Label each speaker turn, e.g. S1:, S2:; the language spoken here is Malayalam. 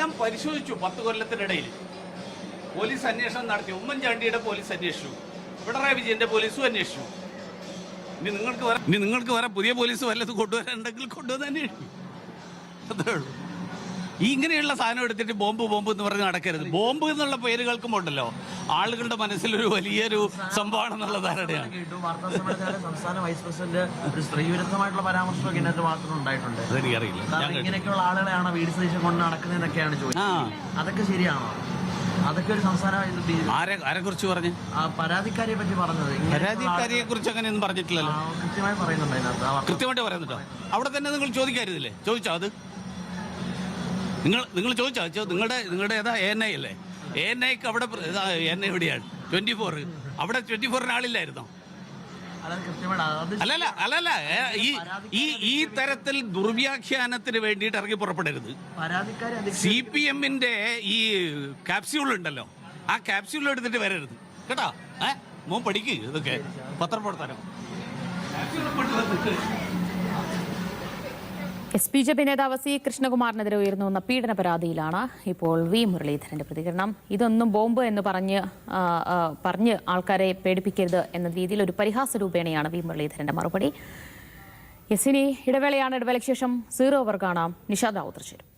S1: ഇതെല്ലാം പരിശോധിച്ചു പത്ത് കൊല്ലത്തിനിടയിൽ. പോലീസ് അന്വേഷണം നടത്തി. ഉമ്മൻചാണ്ടിയുടെ പോലീസ് അന്വേഷിച്ചു. പിണറായി വിജയന്റെ പോലീസും അന്വേഷിച്ചു. ഇനി നിങ്ങൾക്ക് വരാം ഇനി നിങ്ങൾക്ക് വരാം പുതിയ പോലീസ് വല്ലതും കൊണ്ടുവരാനുണ്ടെങ്കിൽ കൊണ്ടുവന്ന് അന്വേഷിക്കും. അത്രേ ഉള്ളൂ. ഇങ്ങനെയുള്ള സാധനം എടുത്തിട്ട് ബോംബ് ബോംബ് എന്ന് പറഞ്ഞ് നടക്കരുത്. ബോംബ് എന്നുള്ള പേര് കേൾക്കുമ്പോണ്ടല്ലോ ആളുകളുടെ മനസ്സിലൊരു വലിയൊരു സംഭവമാണെന്നുള്ള ധാരണയാണ്.
S2: സംസ്ഥാന വൈസ് പ്രസിഡന്റ് ഒരു സ്ത്രീവിരുദ്ധമായിട്ടുള്ള പരാമർശമൊക്കെ ഇതിനകത്ത് മാത്രം ഉണ്ടായിട്ടുണ്ട്.
S1: അറിയില്ല ഞാൻ
S2: കാരണം ഇങ്ങനെയൊക്കെയുള്ള ആളുകളെയാണ് വീട് സതീശൻ കൊണ്ട് നടക്കുന്നതെന്നൊക്കെയാണ് ചോദിച്ചത്. അതൊക്കെ ശരിയാണോ? അതൊക്കെ ഒരു സംസ്ഥാന
S1: ആരെ ആരെ കുറിച്ച് പറഞ്ഞു?
S2: പരാതിക്കാരിയെ പറ്റി പറഞ്ഞത്.
S1: പരാതിക്കാരിയെ കുറിച്ച് അങ്ങനെയൊന്നും പറഞ്ഞിട്ടില്ലല്ലോ.
S2: കൃത്യമായി പറയുന്നുണ്ട് അതിനകത്ത്.
S1: കൃത്യമായിട്ട് പറയുന്നുണ്ടോ? അവിടെ തന്നെ നിങ്ങൾ ചോദിക്കാരുതില്ലേ ചോദിച്ചോ അത്? നിങ്ങൾ നിങ്ങൾ ചോദിച്ചോ നിങ്ങളുടെ നിങ്ങളുടെ ഏതാ എ എൻ ഐ അല്ലേ? എ എൻ ഐക്ക് അവിടെ എൻ ഐ എവിടെയാണ്? ട്വന്റി ഫോർ അവിടെ ട്വന്റി ഫോറിന് ആളില്ലായിരുന്നോ? അല്ലല്ല അല്ലല്ല ഈ ഈ ഈ തരത്തിൽ ദുർവ്യാഖ്യാനത്തിന് വേണ്ടിയിട്ട് ഇറങ്ങി പുറപ്പെടരുത്. സി പി എമ്മിന്റെ ഈ കാപ്സ്യൂൾ ഉണ്ടല്ലോ ആ കാപ്സ്യൂൾ എടുത്തിട്ട് വരരുത്. കേട്ടോ? ഏ മോൻ പഠിക്കുക ഇതൊക്കെ. പത്രപ്രവർത്തനം
S3: എസ് പി ജെ പി നേതാവ് സി കൃഷ്ണകുമാറിനെതിരെ ഉയർന്നു വന്ന പീഡന പരാതിയിലാണ് ഇപ്പോൾ വി മുരളീധരന്റെ പ്രതികരണം. ഇതൊന്നും ബോംബ് എന്ന് പറഞ്ഞ് പറഞ്ഞ് ആൾക്കാരെ പേടിപ്പിക്കരുത് എന്ന രീതിയിൽ ഒരു പരിഹാസ രൂപേണയാണ് വി മുരളീധരന്റെ മറുപടി. എസ് ഇനി ഇടവേളയാണ്. ഇടവേളയ്ക്ക് ശേഷം സീറോ ഓവർ കാണാം. നിഷാദ് റാവു ചേരും.